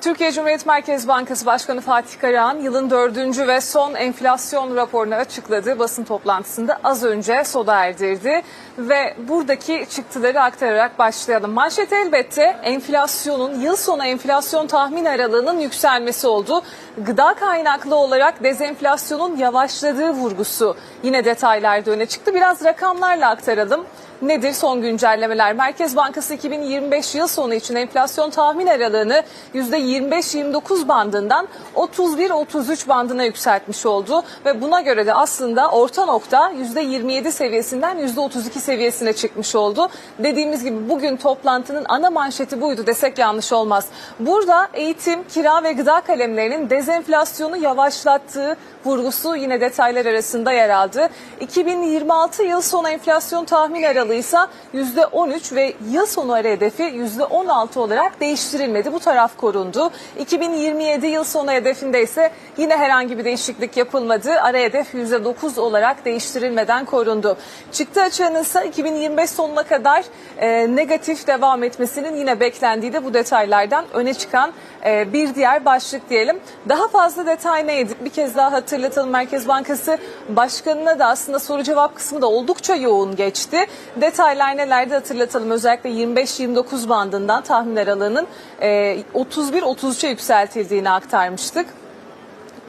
Türkiye Cumhuriyet Merkez Bankası Başkanı Fatih Karahan yılın dördüncü ve son enflasyon raporunu açıkladı. Basın toplantısında az önce soda erdirdi ve buradaki çıktıları aktararak başlayalım. Manşet elbette enflasyonun yıl sonu enflasyon tahmin aralığının yükselmesi oldu. Gıda kaynaklı olarak dezenflasyonun yavaşladığı vurgusu yine detaylarda öne çıktı. Biraz rakamlarla aktaralım. Nedir son güncellemeler? Merkez Bankası 2025 yıl sonu için enflasyon tahmin aralığını %25-29 bandından 31-33 bandına yükseltmiş oldu ve buna göre de aslında orta nokta %27 seviyesinden %32 seviyesine çıkmış oldu. Dediğimiz gibi bugün toplantının ana manşeti buydu desek yanlış olmaz. Burada eğitim, kira ve gıda kalemlerinin dezenflasyonu yavaşlattığı vurgusu yine detaylar arasında yer aldı. 2026 yıl sonu enflasyon tahmin aralığı ise %13 ve yıl sonu ara hedefi %16 olarak değiştirilmedi. Bu taraf korundu. 2027 yıl sonu hedefinde ise yine herhangi bir değişiklik yapılmadı. Ara hedef %9 olarak değiştirilmeden korundu. Çıktı açığının ise 2025 sonuna kadar e, negatif devam etmesinin yine beklendiği de bu detaylardan öne çıkan e, bir diğer başlık diyelim. Daha fazla detay neydi? Bir kez daha hatırlatalım. Merkez Bankası Başkanı'na da aslında soru cevap kısmı da oldukça yoğun geçti. Detaylar nelerdi hatırlatalım. Özellikle 25-29 bandından tahmin aralığının e, 31-33'e yükseltildiğini aktarmıştık.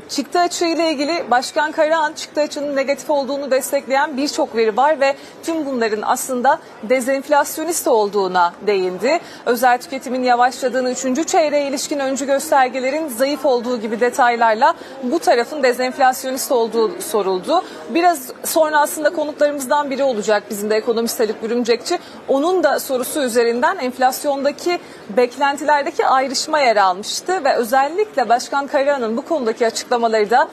Çıktı açığı ile ilgili Başkan Karahan çıktı açının negatif olduğunu destekleyen birçok veri var ve tüm bunların aslında dezenflasyonist olduğuna değindi. Özel tüketimin yavaşladığını, 3. çeyreğe ilişkin öncü göstergelerin zayıf olduğu gibi detaylarla bu tarafın dezenflasyonist olduğu soruldu. Biraz sonra aslında konuklarımızdan biri olacak bizim de ekonomist Haluk Bürümcekçi. Onun da sorusu üzerinden enflasyondaki beklentilerdeki ayrışma yer almıştı ve özellikle Başkan Karahan'ın bu konudaki açıklamaları da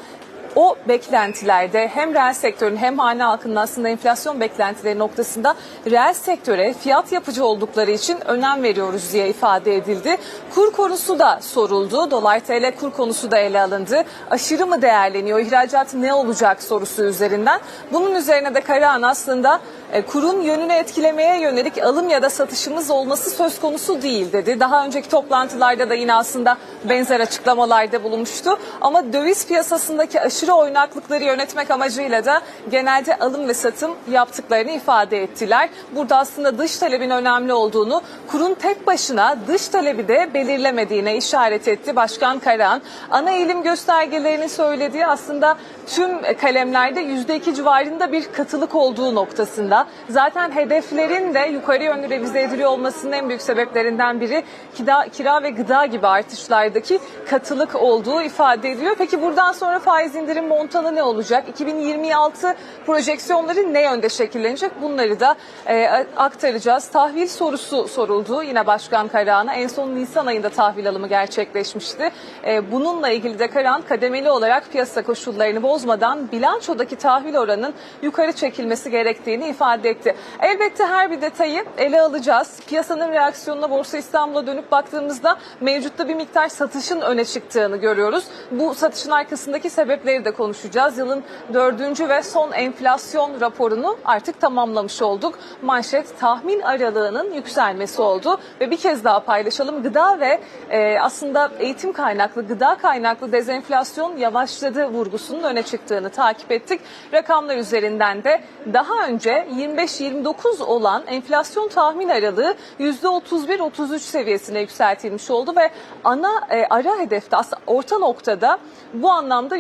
o beklentilerde hem reel sektörün hem hane halkının aslında enflasyon beklentileri noktasında reel sektöre fiyat yapıcı oldukları için önem veriyoruz diye ifade edildi. Kur konusu da soruldu. Dolar TL kur konusu da ele alındı. Aşırı mı değerleniyor? İhracat ne olacak sorusu üzerinden. Bunun üzerine de Karahan aslında e, kurun yönünü etkilemeye yönelik alım ya da satışımız olması söz konusu değil dedi. Daha önceki toplantılarda da yine aslında benzer açıklamalarda bulunmuştu. Ama döviz piyasasındaki aşırı oynaklıkları yönetmek amacıyla da genelde alım ve satım yaptıklarını ifade ettiler. Burada aslında dış talebin önemli olduğunu, kurun tek başına dış talebi de belirlemediğine işaret etti Başkan Karahan. Ana eğilim göstergelerini söylediği aslında tüm kalemlerde %2 civarında bir katılık olduğu noktasında. Zaten hedeflerin de yukarı yönlü revize ediliyor olmasının en büyük sebeplerinden biri kira, kira ve gıda gibi artışlardaki katılık olduğu ifade ediliyor. Peki buradan sonra faiz indirim montanı ne olacak? 2026 projeksiyonları ne yönde şekillenecek? Bunları da e, aktaracağız. Tahvil sorusu soruldu yine Başkan Karahan'a. En son Nisan ayında tahvil alımı gerçekleşmişti. E, bununla ilgili de Karahan kademeli olarak piyasa koşullarını bozmadan bilançodaki tahvil oranının yukarı çekilmesi gerektiğini ifade etti. Elbette her bir detayı ele alacağız. Piyasanın reaksiyonuna Borsa İstanbul'a dönüp baktığımızda mevcutta bir miktar satışın öne çıktığını görüyoruz. Bu satışın arkasındaki sebepleri de konuşacağız. Yılın dördüncü ve son enflasyon raporunu artık tamamlamış olduk. Manşet tahmin aralığının yükselmesi oldu ve bir kez daha paylaşalım. Gıda ve e, aslında eğitim kaynaklı, gıda kaynaklı dezenflasyon yavaşladı vurgusunun öne çıktığını takip ettik. Rakamlar üzerinden de daha önce 25-29 olan enflasyon tahmin aralığı %31-33 seviyesine yükseltilmiş oldu ve ana e, ara hedefte aslında orta noktada bu anlamda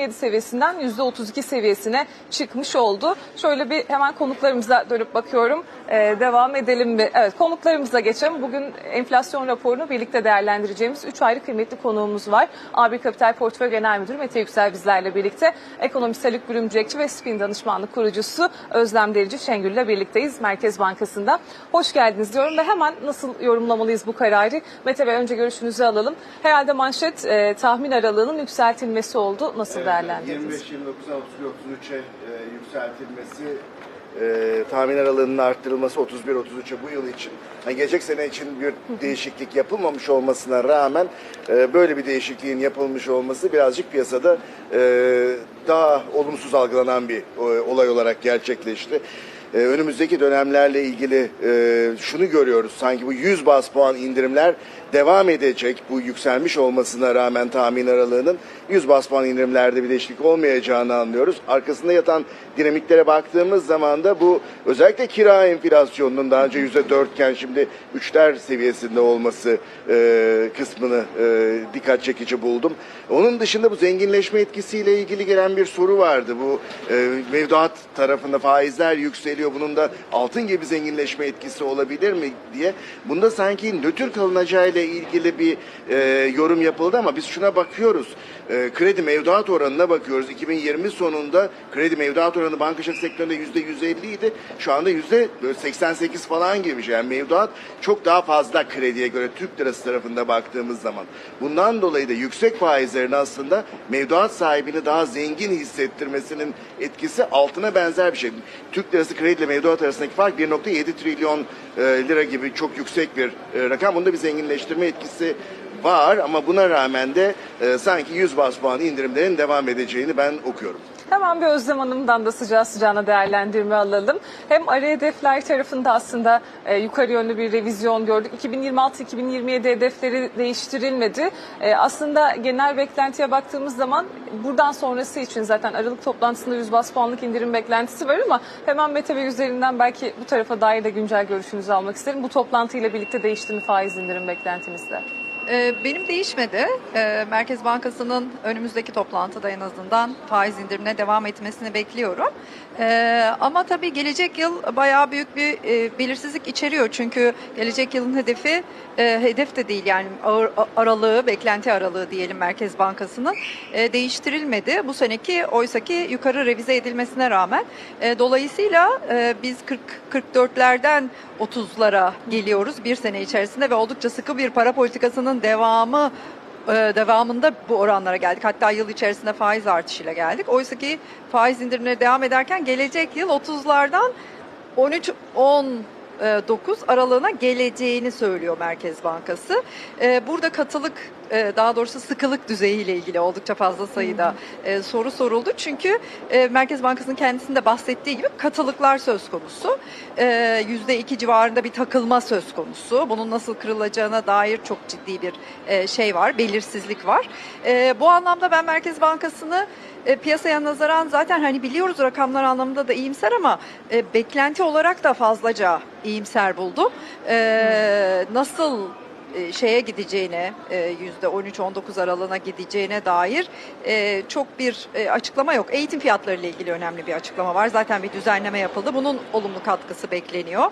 %27 seviyesinden %32 seviyesine çıkmış oldu. Şöyle bir hemen konuklarımıza dönüp bakıyorum. E, devam edelim mi? Evet konuklarımıza geçelim. Bugün enflasyon raporunu birlikte değerlendireceğimiz 3 ayrı kıymetli konuğumuz var. AB Kapital Portföy Genel Müdürü Mete Yüksel bizlerle birlikte. Ekonomist Haluk Bürümcekçi ve Spin Danışmanlık kurucusu Özlem Derici Şengül'le birlikteyiz Merkez Bankası'nda. Hoş geldiniz diyorum ve hemen nasıl yorumlamalıyız bu kararı? Mete Bey önce görüşünüzü alalım. Herhalde manşet e, tahmin aralığının yükseltilmesi oldu. Nasıl değerlendirdiniz? 25-29-33'e e, yükseltilmesi, e, tahmin aralığının arttırılması 31-33'e bu yıl için. Yani gelecek sene için bir değişiklik yapılmamış olmasına rağmen e, böyle bir değişikliğin yapılmış olması birazcık piyasada e, daha olumsuz algılanan bir e, olay olarak gerçekleşti. Ee, önümüzdeki dönemlerle ilgili e, şunu görüyoruz. Sanki bu 100 bas puan indirimler devam edecek bu yükselmiş olmasına rağmen tahmin aralığının 100 bas puan indirimlerde bir değişiklik olmayacağını anlıyoruz. Arkasında yatan dinamiklere baktığımız zaman da bu özellikle kira enflasyonunun daha önce %4 iken şimdi 3'ler seviyesinde olması e, kısmını e, dikkat çekici buldum. Onun dışında bu zenginleşme etkisiyle ilgili gelen bir soru vardı. Bu e, mevduat tarafında faizler yükseliyor. Bunun da altın gibi zenginleşme etkisi olabilir mi diye. Bunda sanki nötr kalınacağı ile ilgili bir e, yorum yapıldı ama biz şuna bakıyoruz. E, kredi mevduat oranına bakıyoruz. 2020 sonunda kredi mevduat oranı bankacılık sektöründe %150 idi. Şu anda %88 falan şey. Yani mevduat çok daha fazla krediye göre Türk lirası tarafında baktığımız zaman. Bundan dolayı da yüksek faizlerin aslında mevduat sahibini daha zengin hissettirmesinin etkisi altına benzer bir şey. Türk lirası kredi ile mevduat arasındaki fark 1.7 trilyon e, lira gibi çok yüksek bir e, rakam. Bunda bir zenginleştirme etkisi var ama buna rağmen de e, sanki 100 bas puan indirimlerin devam edeceğini ben okuyorum. Hemen bir Özlem Hanım'dan da sıcağı sıcağına değerlendirme alalım. Hem ara hedefler tarafında aslında e, yukarı yönlü bir revizyon gördük. 2026-2027 hedefleri değiştirilmedi. E, aslında genel beklentiye baktığımız zaman buradan sonrası için zaten Aralık toplantısında 100 bas puanlık indirim beklentisi var ama hemen Bey üzerinden belki bu tarafa dair de güncel görüşünüzü almak isterim. Bu toplantıyla birlikte değişti mi faiz indirim beklentinizde? Ee, Benim değişmedi. Ee, Merkez Bankası'nın önümüzdeki toplantıda en azından faiz indirimine devam etmesini bekliyorum. Ee, Ama tabii gelecek yıl bayağı büyük bir e, belirsizlik içeriyor. Çünkü gelecek yılın hedefi e, hedef de değil yani aralığı, beklenti aralığı diyelim Merkez Bankası'nın e, değiştirilmedi. Bu seneki oysaki yukarı revize edilmesine rağmen. Dolayısıyla biz 40 44'lerden 30'lara geliyoruz bir sene içerisinde ve oldukça sıkı bir para politikasının devamı e, devamında bu oranlara geldik. Hatta yıl içerisinde faiz artışıyla geldik. Oysa ki faiz indirimleri devam ederken gelecek yıl 30'lardan 13 10 9 aralığına geleceğini söylüyor Merkez Bankası. E, Burada katılık e, daha doğrusu sıkılık düzeyiyle ilgili oldukça fazla sayıda e, soru soruldu. Çünkü e, Merkez Bankası'nın kendisinde bahsettiği gibi katılıklar söz konusu. E, %2 civarında bir takılma söz konusu. Bunun nasıl kırılacağına dair çok ciddi bir e, şey var, belirsizlik var. E, Bu anlamda ben Merkez Bankası'nı e, piyasaya nazaran zaten hani biliyoruz rakamlar anlamında da iyimser ama e, beklenti olarak da fazlaca iyimser buldum. E, nasıl e, şeye gideceğine e, yüzde 13-19 aralığına gideceğine dair e, çok bir e, açıklama yok. Eğitim fiyatları ile ilgili önemli bir açıklama var. Zaten bir düzenleme yapıldı. Bunun olumlu katkısı bekleniyor.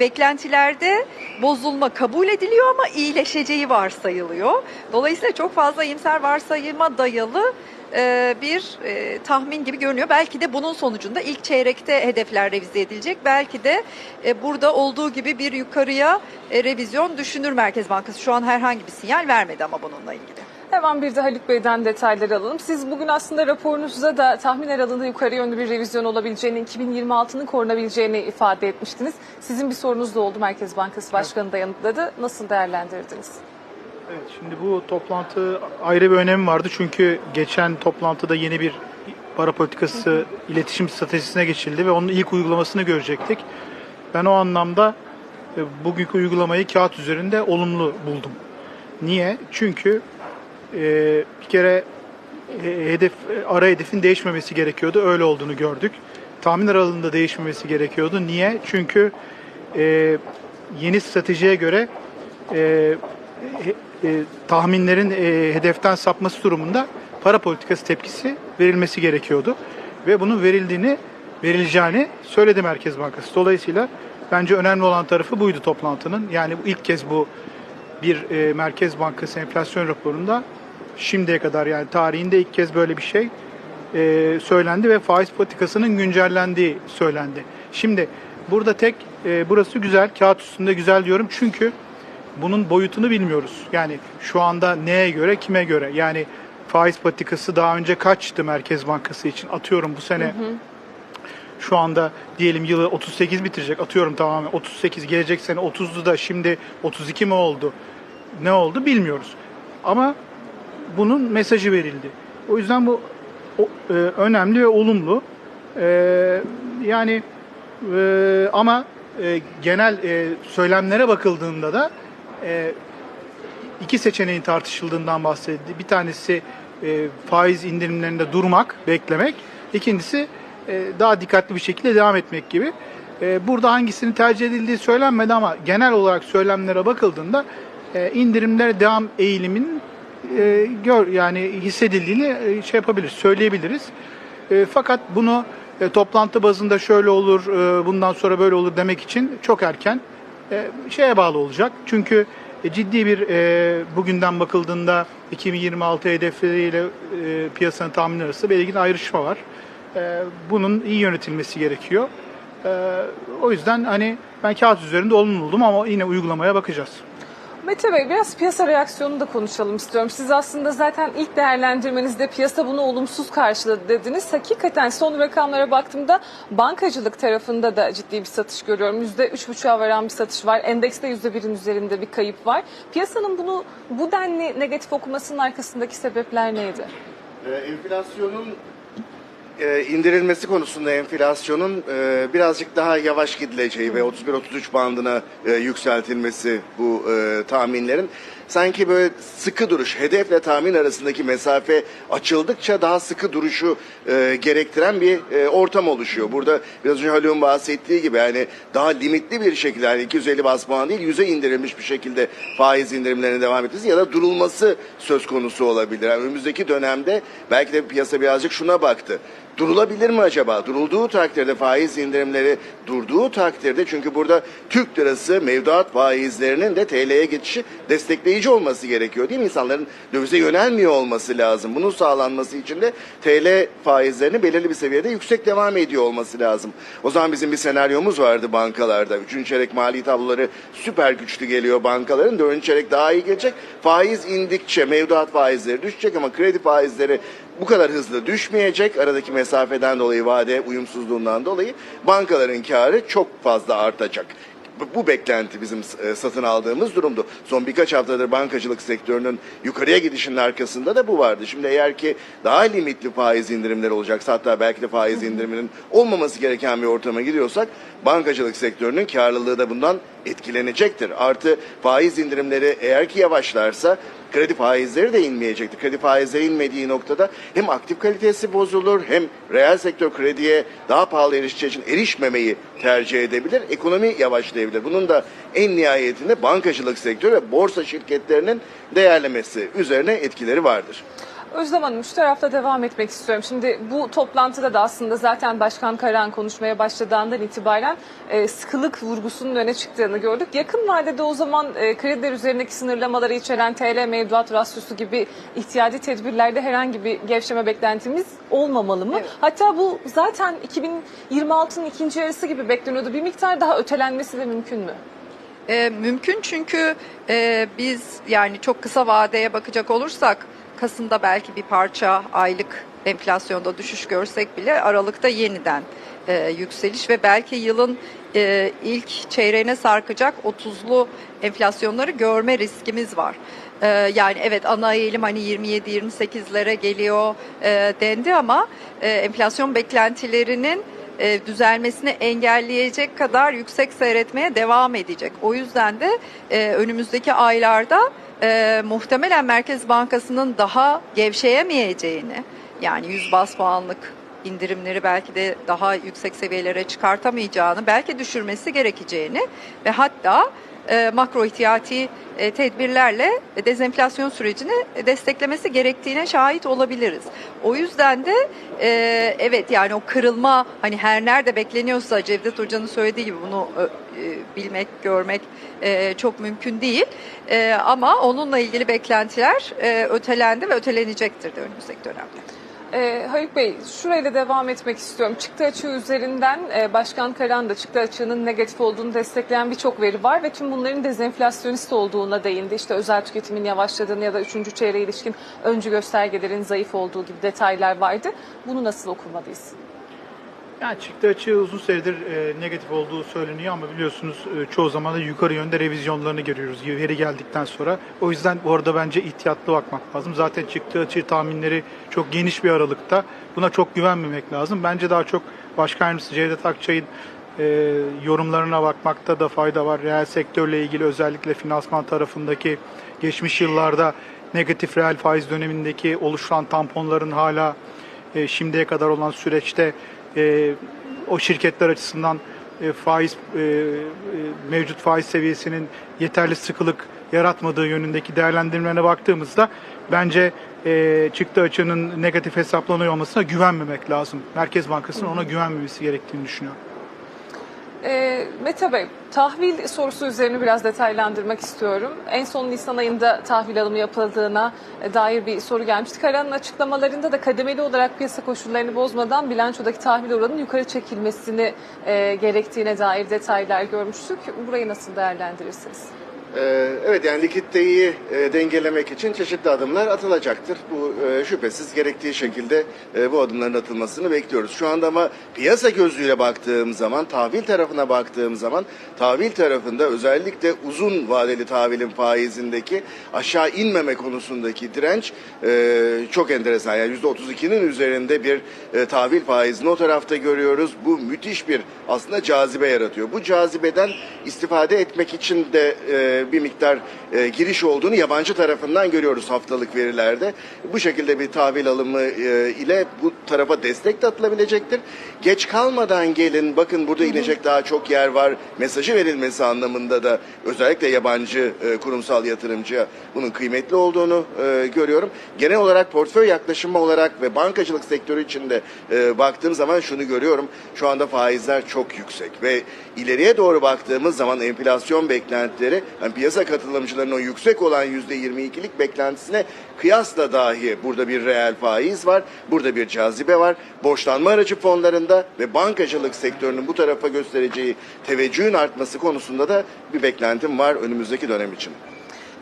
Beklentilerde bozulma kabul ediliyor ama iyileşeceği varsayılıyor. Dolayısıyla çok fazla iyimser varsayıma dayalı e, bir e, tahmin gibi görünüyor. Belki de bunun sonucunda ilk çeyrekte hedefler revize edilecek. Belki de e, burada olduğu gibi bir yukarıya e, revizyon düşünür Merkez Bankası. Şu an herhangi bir sinyal vermedi ama bununla ilgili. Hemen bir de Haluk Bey'den detayları alalım. Siz bugün aslında raporunuzda da tahmin aralığında yukarı yönlü bir revizyon olabileceğini, 2026'nın korunabileceğini ifade etmiştiniz. Sizin bir sorunuz da oldu Merkez Bankası Başkanı da yanıtladı. Nasıl değerlendirdiniz? Evet, şimdi bu toplantı ayrı bir önemi vardı çünkü geçen toplantıda yeni bir para politikası iletişim stratejisine geçildi ve onun ilk uygulamasını görecektik. Ben o anlamda e, bugünkü uygulamayı kağıt üzerinde olumlu buldum. Niye? Çünkü e, bir kere e, hedef ara hedefin değişmemesi gerekiyordu. Öyle olduğunu gördük. Tahmin aralığında değişmemesi gerekiyordu. Niye? Çünkü e, yeni stratejiye göre e, e, tahminlerin e, hedeften sapması durumunda para politikası tepkisi verilmesi gerekiyordu. Ve bunun verildiğini, verileceğini söyledi Merkez Bankası. Dolayısıyla bence önemli olan tarafı buydu toplantının. Yani ilk kez bu bir e, Merkez Bankası enflasyon raporunda şimdiye kadar yani tarihinde ilk kez böyle bir şey e, söylendi ve faiz politikasının güncellendiği söylendi. Şimdi burada tek e, burası güzel, kağıt üstünde güzel diyorum çünkü bunun boyutunu bilmiyoruz. Yani şu anda neye göre, kime göre? Yani faiz politikası daha önce kaçtı Merkez Bankası için? Atıyorum bu sene şu anda diyelim yılı 38 bitirecek. Atıyorum tamamen 38 gelecek sene 30'du da şimdi 32 mi oldu? Ne oldu bilmiyoruz. Ama bunun mesajı verildi. O yüzden bu o- e, önemli ve olumlu. E, yani e, ama e, genel e, söylemlere bakıldığında da e, iki seçeneğin tartışıldığından bahsedildi. Bir tanesi e, faiz indirimlerinde durmak, beklemek. İkincisi e, daha dikkatli bir şekilde devam etmek gibi. E, burada hangisinin tercih edildiği söylenmedi ama genel olarak söylemlere bakıldığında e, indirimlere devam eğiliminin e, gör yani hissedildiğini e, şey yapabiliriz, söyleyebiliriz. E, fakat bunu e, toplantı bazında şöyle olur, e, bundan sonra böyle olur demek için çok erken şeye bağlı olacak. Çünkü e, ciddi bir e, bugünden bakıldığında 2026 hedefleriyle e, piyasanın tahmini arasında belirgin ayrışma var. E, bunun iyi yönetilmesi gerekiyor. E, o yüzden hani ben kağıt üzerinde olumlu buldum ama yine uygulamaya bakacağız. Mete Bey biraz piyasa reaksiyonunu da konuşalım istiyorum. Siz aslında zaten ilk değerlendirmenizde piyasa bunu olumsuz karşıladı dediniz. Hakikaten son rakamlara baktığımda bankacılık tarafında da ciddi bir satış görüyorum. %3,5'a varan bir satış var. Endekste %1'in üzerinde bir kayıp var. Piyasanın bunu bu denli negatif okumasının arkasındaki sebepler neydi? Ee, enflasyonun e, indirilmesi konusunda enflasyonun e, birazcık daha yavaş gidileceği ve 31-33 bandına e, yükseltilmesi bu e, tahminlerin sanki böyle sıkı duruş, hedefle tahmin arasındaki mesafe açıldıkça daha sıkı duruşu gerektiren bir ortam oluşuyor. Burada biraz önce Haluk'un bahsettiği gibi yani daha limitli bir şekilde yani 250 bas puan değil 100'e indirilmiş bir şekilde faiz indirimlerine devam etmesi ya da durulması söz konusu olabilir. Yani önümüzdeki dönemde belki de piyasa birazcık şuna baktı. Durulabilir mi acaba? Durulduğu takdirde faiz indirimleri durduğu takdirde çünkü burada Türk lirası mevduat faizlerinin de TL'ye geçişi destekleyici olması gerekiyor değil mi? İnsanların dövize yönelmiyor olması lazım. Bunun sağlanması için de TL faizlerini belirli bir seviyede yüksek devam ediyor olması lazım. O zaman bizim bir senaryomuz vardı bankalarda. Üçüncü çeyrek mali tabloları süper güçlü geliyor bankaların. Dördüncü çeyrek daha iyi gelecek. Faiz indikçe mevduat faizleri düşecek ama kredi faizleri bu kadar hızlı düşmeyecek. Aradaki mesafeden dolayı, vade uyumsuzluğundan dolayı bankaların karı çok fazla artacak. Bu- beklenti bizim e, satın aldığımız durumdu. Son birkaç haftadır bankacılık sektörünün yukarıya gidişinin arkasında da bu vardı. Şimdi eğer ki daha limitli faiz indirimleri olacaksa hatta belki de faiz indiriminin olmaması gereken bir ortama gidiyorsak bankacılık sektörünün karlılığı da bundan etkilenecektir. Artı faiz indirimleri eğer ki yavaşlarsa kredi faizleri de inmeyecektir. Kredi faizleri inmediği noktada hem aktif kalitesi bozulur hem reel sektör krediye daha pahalı erişeceği için erişmemeyi tercih edebilir. Ekonomi yavaşlayabilir. Bunun da en nihayetinde bankacılık sektörü ve borsa şirketlerinin değerlemesi üzerine etkileri vardır. Özlem Hanım şu tarafta devam etmek istiyorum. Şimdi bu toplantıda da aslında zaten Başkan Karahan konuşmaya başladığından itibaren e, sıkılık vurgusunun öne çıktığını gördük. Yakın vadede o zaman e, krediler üzerindeki sınırlamaları içeren TL mevduat rasyosu gibi ihtiyadi tedbirlerde herhangi bir gevşeme beklentimiz olmamalı mı? Evet. Hatta bu zaten 2026'nın ikinci yarısı gibi bekleniyordu. Bir miktar daha ötelenmesi de mümkün mü? E, mümkün çünkü e, biz yani çok kısa vadeye bakacak olursak Kasım'da belki bir parça aylık enflasyonda düşüş görsek bile Aralık'ta yeniden e, yükseliş ve belki yılın e, ilk çeyreğine sarkacak 30'lu enflasyonları görme riskimiz var. E, yani evet ana eğilim hani 27-28'lere geliyor e, dendi ama e, enflasyon beklentilerinin e, düzelmesini engelleyecek kadar yüksek seyretmeye devam edecek. O yüzden de e, önümüzdeki aylarda e, muhtemelen Merkez Bankası'nın daha gevşeyemeyeceğini yani 100 bas puanlık indirimleri belki de daha yüksek seviyelere çıkartamayacağını, belki düşürmesi gerekeceğini ve hatta e, makro ihtiyati e, tedbirlerle dezenflasyon sürecini desteklemesi gerektiğine şahit olabiliriz. O yüzden de e, evet yani o kırılma hani her nerede bekleniyorsa Cevdet Hoca'nın söylediği gibi bunu bilmek, görmek e, çok mümkün değil. E, ama onunla ilgili beklentiler e, ötelendi ve ötelenecektir de önümüzdeki dönemde. Ee, Haluk Bey, şurayla devam etmek istiyorum. Çıktı açığı üzerinden e, Başkan Karan da çıktı açığının negatif olduğunu destekleyen birçok veri var ve tüm bunların dezenflasyonist olduğuna değindi. İşte özel tüketimin yavaşladığını ya da üçüncü çeyreğe ilişkin öncü göstergelerin zayıf olduğu gibi detaylar vardı. Bunu nasıl okumalıyız? Yani çıktı açığı uzun süredir e, negatif olduğu söyleniyor ama biliyorsunuz e, çoğu zaman da yukarı yönde revizyonlarını görüyoruz veri geldikten sonra. O yüzden bu arada bence ihtiyatlı bakmak lazım. Zaten çıktı açığı tahminleri çok geniş bir aralıkta. Buna çok güvenmemek lazım. Bence daha çok Başkan Yardımcısı Cevdet Akçay'ın e, yorumlarına bakmakta da fayda var. Reel sektörle ilgili özellikle finansman tarafındaki geçmiş yıllarda negatif reel faiz dönemindeki oluşan tamponların hala e, şimdiye kadar olan süreçte e, o şirketler açısından e, faiz e, e, mevcut faiz seviyesinin yeterli sıkılık yaratmadığı yönündeki değerlendirmelerine baktığımızda bence e, çıktı açığının negatif hesaplanıyor olmasına güvenmemek lazım. Merkez Bankası'nın ona güvenmemesi gerektiğini düşünüyorum. E, Mete Bey, tahvil sorusu üzerine biraz detaylandırmak istiyorum. En son Nisan ayında tahvil alımı yapıldığına e, dair bir soru gelmişti. Karan'ın açıklamalarında da kademeli olarak piyasa koşullarını bozmadan bilançodaki tahvil oranının yukarı çekilmesini e, gerektiğine dair detaylar görmüştük. Burayı nasıl değerlendirirsiniz? Ee, Evet yani likiditeyi e, dengelemek için çeşitli adımlar atılacaktır. Bu e, şüphesiz gerektiği şekilde e, bu adımların atılmasını bekliyoruz. Şu anda ama piyasa gözüyle baktığım zaman, tahvil tarafına baktığım zaman tahvil tarafında özellikle uzun vadeli tahvilin faizindeki aşağı inmeme konusundaki direnç çok enteresan. Yani %32'nin üzerinde bir tahvil faizini o tarafta görüyoruz. Bu müthiş bir aslında cazibe yaratıyor. Bu cazibeden istifade etmek için de bir miktar e, giriş olduğunu yabancı tarafından görüyoruz haftalık verilerde. Bu şekilde bir tahvil alımı e, ile bu tarafa destek de atılabilecektir. Geç kalmadan gelin bakın burada inecek daha çok yer var mesajı verilmesi anlamında da özellikle yabancı e, kurumsal yatırımcıya bunun kıymetli olduğunu görüyorum. Genel olarak portföy yaklaşımı olarak ve bankacılık sektörü içinde baktığım zaman şunu görüyorum. Şu anda faizler çok yüksek ve ileriye doğru baktığımız zaman enflasyon beklentileri yani piyasa katılımcılarının o yüksek olan %22'lik beklentisine kıyasla dahi burada bir reel faiz var. Burada bir cazibe var. Borçlanma aracı fonlarında ve bankacılık sektörünün bu tarafa göstereceği teveccühün artması konusunda da bir beklentim var önümüzdeki dönem için.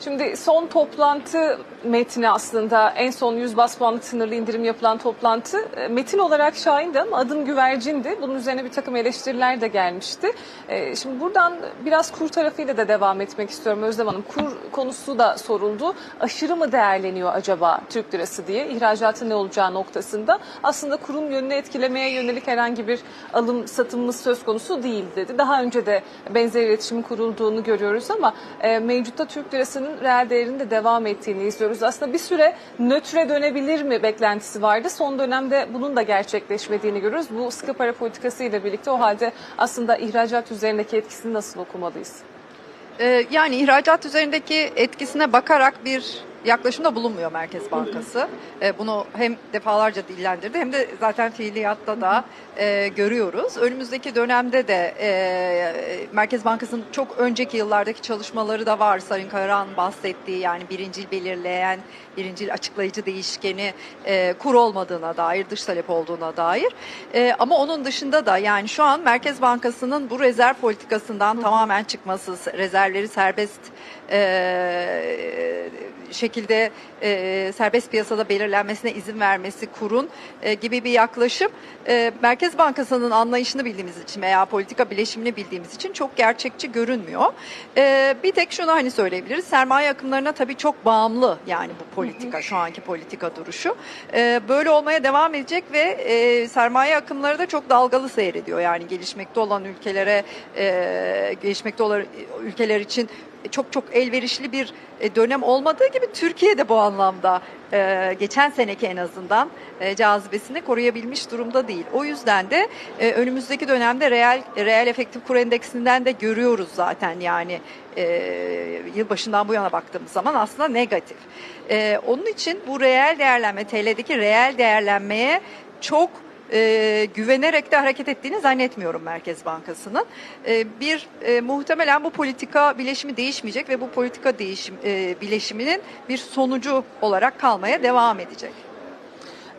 Şimdi son toplantı metni aslında en son 100 bas puanlık sınırlı indirim yapılan toplantı e, metin olarak şahindi ama adım güvercindi. Bunun üzerine bir takım eleştiriler de gelmişti. E, Şimdi buradan biraz kur tarafıyla da devam etmek istiyorum Özlem Hanım. Kur konusu da soruldu. Aşırı mı değerleniyor acaba Türk lirası diye ihracatın ne olacağı noktasında. Aslında kurun yönünü etkilemeye yönelik herhangi bir alım satımımız söz konusu değil dedi. Daha önce de benzer iletişimin kurulduğunu görüyoruz ama e, mevcutta Türk lirasının reel değerinde devam ettiğini izliyoruz. Aslında bir süre nötre dönebilir mi beklentisi vardı. Son dönemde bunun da gerçekleşmediğini görüyoruz. Bu sıkı para politikası ile birlikte o halde aslında ihracat üzerindeki etkisini nasıl okumalıyız? Ee, yani ihracat üzerindeki etkisine bakarak bir yaklaşımda bulunmuyor Merkez Bankası. Ee, bunu hem defalarca dillendirdi hem de zaten fiiliyatta da e, görüyoruz. Önümüzdeki dönemde de e, Merkez Bankası'nın çok önceki yıllardaki çalışmaları da var. Sayın Karahan bahsettiği yani birincil belirleyen, birincil açıklayıcı değişkeni e, kur olmadığına dair, dış talep olduğuna dair. E, ama onun dışında da yani şu an Merkez Bankası'nın bu rezerv politikasından tamamen çıkması, rezervleri serbest e, şekilde e, serbest piyasada belirlenmesine izin vermesi kurun e, gibi bir yaklaşım e, Merkez Bankası'nın anlayışını bildiğimiz için veya politika bileşimini bildiğimiz için çok gerçekçi görünmüyor. E, bir tek şunu hani söyleyebiliriz. Sermaye akımlarına tabii çok bağımlı yani bu politika şu anki politika duruşu. E, böyle olmaya devam edecek ve e, sermaye akımları da çok dalgalı seyrediyor. Yani gelişmekte olan ülkelere e, gelişmekte olan ülkeler için çok çok elverişli bir e, dönem olmadığı gibi Türkiye de bu anlamda e, geçen seneki en azından e, cazibesini koruyabilmiş durumda değil. O yüzden de önümüzdeki dönemde reel reel efektif kur endeksinden de görüyoruz zaten yani yılbaşından bu yana baktığımız zaman aslında negatif. Onun için bu reel değerlenme TL'deki reel değerlenmeye çok e, güvenerek de hareket ettiğini zannetmiyorum Merkez Bankası'nın. E, bir e, muhtemelen bu politika bileşimi değişmeyecek ve bu politika değişim e, bileşiminin bir sonucu olarak kalmaya devam edecek.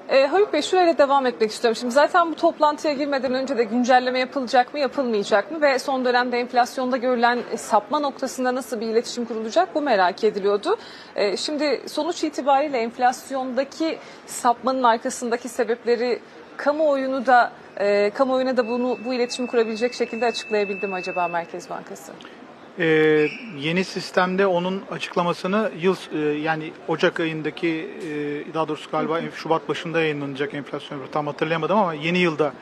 E, Haluk Bey şurayla devam etmek istiyorum. Şimdi zaten bu toplantıya girmeden önce de güncelleme yapılacak mı yapılmayacak mı ve son dönemde enflasyonda görülen e, sapma noktasında nasıl bir iletişim kurulacak bu merak ediliyordu. E, şimdi sonuç itibariyle enflasyondaki sapmanın arkasındaki sebepleri kamuoyunu da e, kamuoyuna da bunu bu iletişimi kurabilecek şekilde açıklayabildi mi acaba Merkez Bankası? Ee, yeni sistemde onun açıklamasını yıl e, yani Ocak ayındaki e, daha doğrusu galiba Şubat başında yayınlanacak enflasyon tam hatırlayamadım ama yeni yılda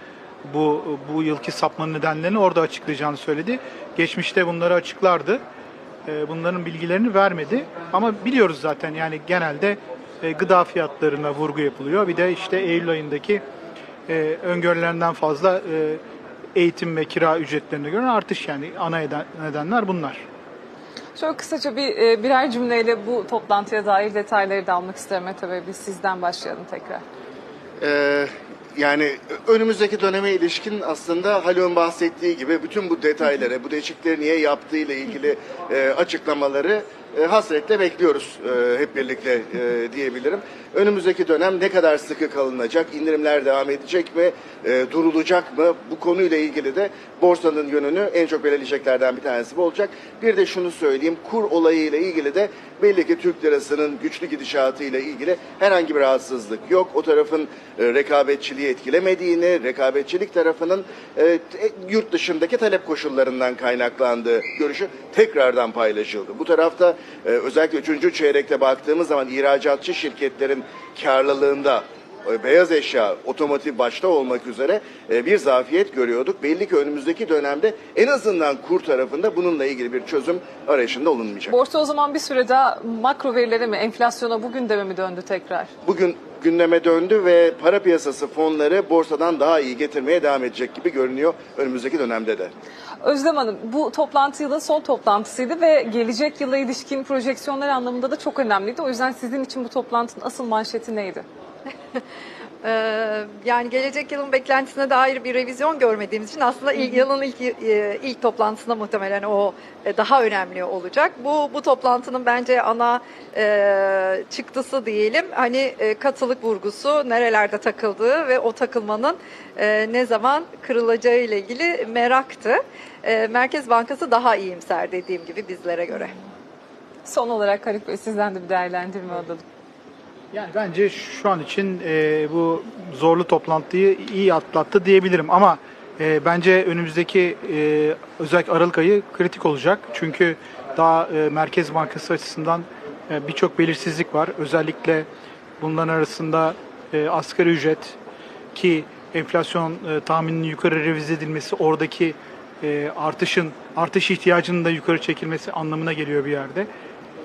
bu bu yılki sapmanın nedenlerini orada açıklayacağını söyledi. Geçmişte bunları açıklardı. E, bunların bilgilerini vermedi. Ama biliyoruz zaten yani genelde e, gıda fiyatlarına vurgu yapılıyor. Bir de işte Eylül ayındaki e, öngörülerinden fazla e, eğitim ve kira ücretlerine göre artış yani ana eden- nedenler bunlar. Şöyle kısaca bir e, birer cümleyle bu toplantıya dair detayları da almak isterim Mete Bey. Biz sizden başlayalım tekrar. Ee, yani önümüzdeki döneme ilişkin aslında Haluk'un bahsettiği gibi bütün bu detayları, bu değişiklikleri niye yaptığı ile ilgili e, açıklamaları e, hasretle bekliyoruz e, hep birlikte e, diyebilirim. Önümüzdeki dönem ne kadar sıkı kalınacak, indirimler devam edecek mi, e, durulacak mı? Bu konuyla ilgili de borsanın yönünü en çok belirleyeceklerden bir tanesi bu olacak. Bir de şunu söyleyeyim, kur olayı ile ilgili de belli ki Türk lirasının güçlü gidişatı ile ilgili herhangi bir rahatsızlık yok. O tarafın e, rekabetçiliği etkilemediğini, rekabetçilik tarafının e, te- yurt dışındaki talep koşullarından kaynaklandığı görüşü tekrardan paylaşıldı. Bu tarafta e, özellikle 3. çeyrekte baktığımız zaman ihracatçı şirketlerin karlılığında e, beyaz eşya, otomotiv başta olmak üzere e, bir zafiyet görüyorduk. Belli ki önümüzdeki dönemde en azından kur tarafında bununla ilgili bir çözüm arayışında olunmayacak. Borsa o zaman bir süre daha makro verilere mi, enflasyona bugün de mi döndü tekrar? Bugün gündeme döndü ve para piyasası fonları borsadan daha iyi getirmeye devam edecek gibi görünüyor önümüzdeki dönemde de. Özlem Hanım bu toplantı yılın son toplantısıydı ve gelecek yıla ilişkin projeksiyonlar anlamında da çok önemliydi. O yüzden sizin için bu toplantının asıl manşeti neydi? Ee, yani gelecek yılın beklentisine dair bir revizyon görmediğimiz için aslında ilk yılın ilk e, ilk toplantısında muhtemelen o e, daha önemli olacak. Bu bu toplantının bence ana e, çıktısı diyelim hani e, katılık vurgusu nerelerde takıldığı ve o takılmanın e, ne zaman kırılacağı ile ilgili meraktı. E, Merkez Bankası daha iyimser dediğim gibi bizlere göre. Son olarak Haluk Bey sizden de bir değerlendirme alalım. Yani bence şu an için e, bu zorlu toplantıyı iyi atlattı diyebilirim ama e, bence önümüzdeki e, özellikle Aralık ayı kritik olacak. Çünkü daha e, Merkez Bankası açısından e, birçok belirsizlik var. Özellikle bunların arasında e, asgari ücret ki enflasyon e, tahmininin yukarı revize edilmesi oradaki e, artışın artış ihtiyacının da yukarı çekilmesi anlamına geliyor bir yerde.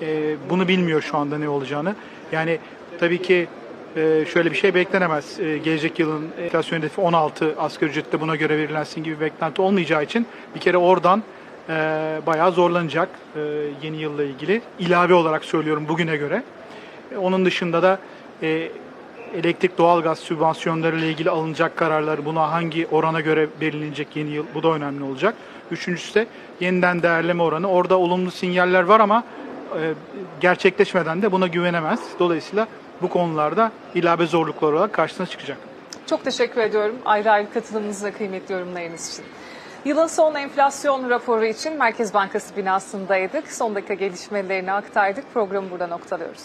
E, bunu bilmiyor şu anda ne olacağını. Yani tabii ki e, şöyle bir şey beklenemez. E, gelecek yılın enflasyon hedefi 16 asgari ücrette buna göre verilensin gibi bir beklenti olmayacağı için bir kere oradan e, bayağı zorlanacak e, yeni yılla ilgili. İlave olarak söylüyorum bugüne göre. Onun dışında da e, elektrik doğalgaz sübvansiyonları ile ilgili alınacak kararlar buna hangi orana göre belirlenecek yeni yıl bu da önemli olacak. Üçüncüsü de yeniden değerleme oranı. Orada olumlu sinyaller var ama gerçekleşmeden de buna güvenemez. Dolayısıyla bu konularda ilave zorluklar olarak karşısına çıkacak. Çok teşekkür ediyorum ayrı ayrı katılımınız kıymetli yorumlarınız için. Yılın son enflasyon raporu için Merkez Bankası binasındaydık. Son dakika gelişmelerini aktardık. Programı burada noktalıyoruz.